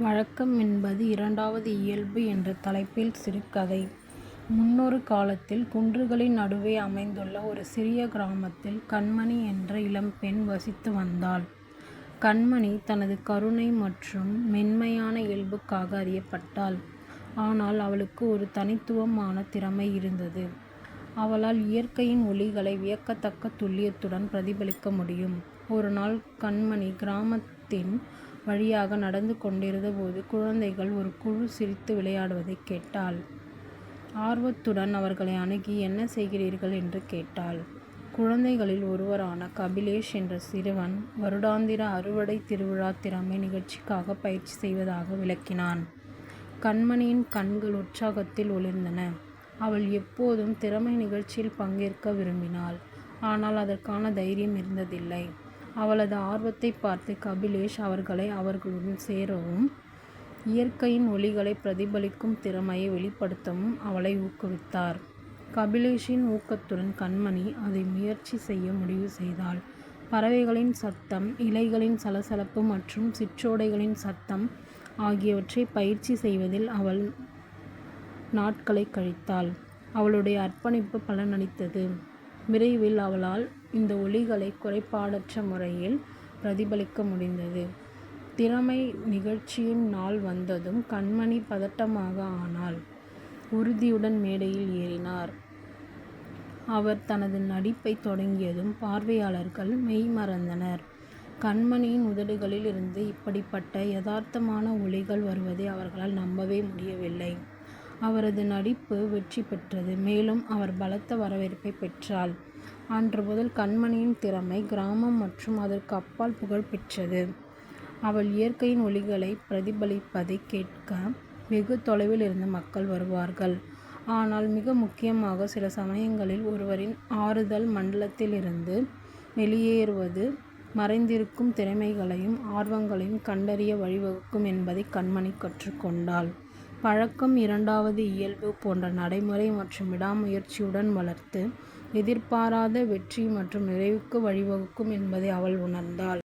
வழக்கம் என்பது இரண்டாவது இயல்பு என்ற தலைப்பில் சிறுகதை. முன்னொரு காலத்தில் குன்றுகளின் நடுவே அமைந்துள்ள ஒரு சிறிய கிராமத்தில் கண்மணி என்ற இளம்பெண் வசித்து வந்தாள். கண்மணி தனது கருணை மற்றும் மென்மையான இயல்புக்காக அறியப்பட்டாள். ஆனால் அவளுக்கு ஒரு தனித்துவமான திறமை இருந்தது. அவளால் இயற்கையின் ஒலிகளை வியக்கத்தக்க துல்லியத்துடன் பிரதிபலிக்க முடியும். ஒருநாள் கண்மணி கிராமத்தின் வழியாக நடந்து கொண்டிருந்தபோது குழந்தைகள் ஒரு குழு சிரித்து விளையாடுவதைக் கேட்டாள். ஆர்வத்துடன் அவர்களை அணுகி என்ன செய்கிறீர்கள்? என்று கேட்டாள். குழந்தைகளில் ஒருவரான கபிலேஷ் என்ற சிறுவன் வருடாந்திர அறுவடை திருவிழா திறமை நிகழ்ச்சிக்காக பயிற்சி செய்வதாக விளக்கினான். கண்மணியின் கண்கள் உற்சாகத்தில் ஒளிர்ந்தன. அவள் எப்போதும் திறமை நிகழ்ச்சியில் பங்கேற்க விரும்பினாள். ஆனால் அதற்கான தைரியம் இருந்ததில்லை. அவளது ஆர்வத்தை பார்த்து கபிலேஷ் அவர்களை அவர்களுடன் சேரவும் இயற்கையின் ஒலிகளை பிரதிபலிக்கும் திறமையை வெளிப்படுத்தவும் அவளை ஊக்குவித்தார். கபிலேஷின் ஊக்கத்துடன் கண்மணி அதை முயற்சி செய்ய முடிவு செய்தாள். பறவைகளின் சத்தம் இலைகளின் சலசலப்பு மற்றும் சிற்றோடைகளின் சத்தம் ஆகியவற்றை பயிற்சி செய்வதில் அவள் நாட்களை கழித்தாள். அவளுடைய அர்ப்பணிப்பு பலனளித்தது. விரைவில் அவளால் இந்த ஒலிகளை குறைபாடற்ற முறையில் பிரதிபலிக்க முடிந்தது. திறமை நிகழ்ச்சியின் நாள் வந்ததும் கண்மணி பதட்டமாக ஆனாள். உறுதியுடன் மேடையில் ஏறினார். அவர் தனது நடிப்பைத் தொடங்கியதும் பார்வையாளர்கள் மெய்மறந்தனர். கண்மணியின் உதடுகளில் இருந்து இப்படிப்பட்ட யதார்த்தமான ஒலிகள் வருவதை அவர்களால் நம்பவே முடியவில்லை. அவரது நடிப்பு வெற்றி பெற்றது. மேலும் அவர் பலத்த வரவேற்பை பெற்றாள். அன்று முதல் கண்மணியின் திறமை கிராமம் மற்றும் அதற்கு அப்பால் புகழ் பெற்றது. அவள் இயற்கையின் ஒலிகளை பிரதிபலிப்பதைக் கேட்க வெகு தொலைவில் இருந்து மக்கள் வருவார்கள். ஆனால் மிக முக்கியமாக சில சமயங்களில் ஒருவரின் ஆறுதல் மண்டலத்திலிருந்து வெளியேறுவது மறைந்திருக்கும் திறமைகளையும் ஆர்வங்களையும் கண்டறிய வழிவகுக்கும் என்பதை கண்மணி கற்றுக் கொண்டாள். பழக்கம் இரண்டாவது இயல்பு போன்ற நடைமுறை மற்றும் விடாமுயற்சியுடன் வளர்த்து எதிர்பாராத வெற்றி மற்றும் நிறைவுக்கு வழிவகுக்கும் என்பதை அவள் உணர்ந்தாள்.